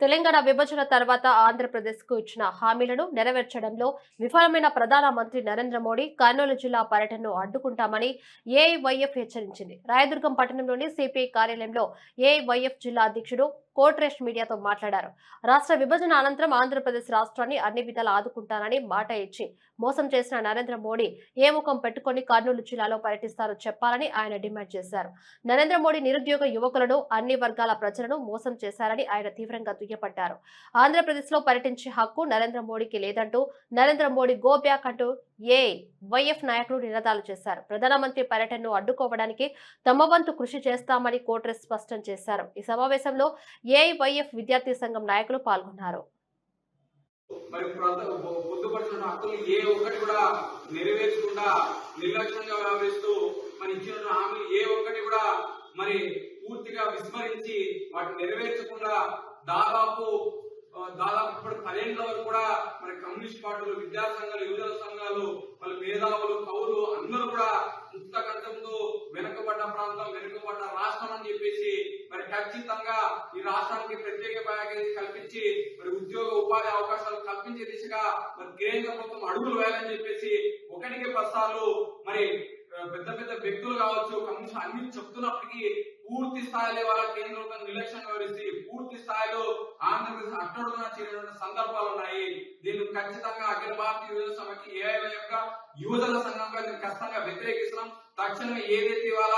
తెలంగాణ విభజన తర్వాత ఆంధ్రప్రదేశ్కు ఇచ్చిన హామీలను నెరవేర్చడంలో విఫలమైన ప్రధాన మంత్రి నరేంద్ర మోడీ కర్నూలు జిల్లా పర్యటనను అడ్డుకుంటామని ఏఐవైఎఫ్ హెచ్చరించింది. రాయదుర్గం పట్టణంలోని సిపిఐ కార్యాలయంలో ఏఐవైఎఫ్ జిల్లా అధ్యక్షుడు కోట్రేష్ మీడియాతో మాట్లాడారు. రాష్ట్ర విభజన అనంతరం ఆంధ్రప్రదేశ్ రాష్ట్రాన్ని అన్ని విధాలు ఆదుకుంటానని మాట ఇచ్చి మోసం చేసిన నరేంద్ర మోడీ ఏ ముఖం పెట్టుకొని కర్నూలు జిల్లాలో పర్యటిస్తారో చెప్పాలని ఆయన డిమాండ్ చేశారు. నరేంద్ర మోడీ నిరుద్యోగ యువకులను అన్ని వర్గాల ప్రజలను మోసం చేశారని ఆయన తీవ్రంగా దుయ్యపడ్డారు ఆంధ్రప్రదేశ్లో పర్యటించే హక్కు నరేంద్ర మోడీకి లేదంటూ నరేంద్ర మోడీ గో బ్యాక్ అంటూ ఏ వైఎఫ్ నాయకులు నినాదాలు చేశారు. ప్రధానమంత్రి పర్యటనను అడ్డుకోవడానికి తమ వంతు కృషి చేస్తామని కోట్రెస్ స్పష్టం చేశారు. ఈ సమావేశంలో ఏఐవైఎఫ్ విద్యార్థి సంఘం నాయకులు పాల్గొన్నారు. మరి హక్కులు ఏ ఒక్కటి కూడా నెరవేర్చకుండా నిర్లక్ష్యంగా వ్యవహరిస్తూ మరి ఇచ్చిన హామీలు ఏ ఒక్కటి కూడా మరి పూర్తిగా విస్మరించి వాటిని నెరవేర్చకుండా దాదాపు దాదాపు ఇప్పుడు వరకు కూడా మరి కమ్యూనిస్ట్ పార్టీలు విద్యా సంఘాలు యువజన సంఘాలు వాళ్ళ మేధావులు కవులు అందరూ కూడా పుస్తకంతో వెనుకబడ్డ ప్రాంతం వెనుకబడ్డ రాష్ట్రం అని చెప్పేసి మరి ఖచ్చితంగా ఈ రాష్ట్రానికి ప్రత్యేక ప్యాకేజీ కల్పించి మరి ఉద్యోగ ఉపాధి అవకాశాలు కల్పించే దిశగా మరి కేంద్ర ప్రభుత్వం అడుగులు వేయాలని చెప్పేసి ఒకటికి పసార్లు మరి పెద్ద పెద్ద వ్యక్తులు కావచ్చు కమిషన్ అన్ని చెప్తున్నప్పటికీ పూర్తి స్థాయిలో వాళ్ళ కేంద్ర ప్రభుత్వం నిర్లక్ష్యంగా వ్యవహరిస్తే పూర్తి స్థాయిలో ఆంధ్రప్రదేశ్ అట్టడుతున్న సందర్భాలు ఉన్నాయి. దీన్ని ఖచ్చితంగా అఖిల భారతీయ యువజన సభకి ఏఐ యొక్క యువజన సంఘంగా ఖచ్చితంగా వ్యతిరేకిస్తున్నాం. తక్షణమే ఏదైతే ఇవాళ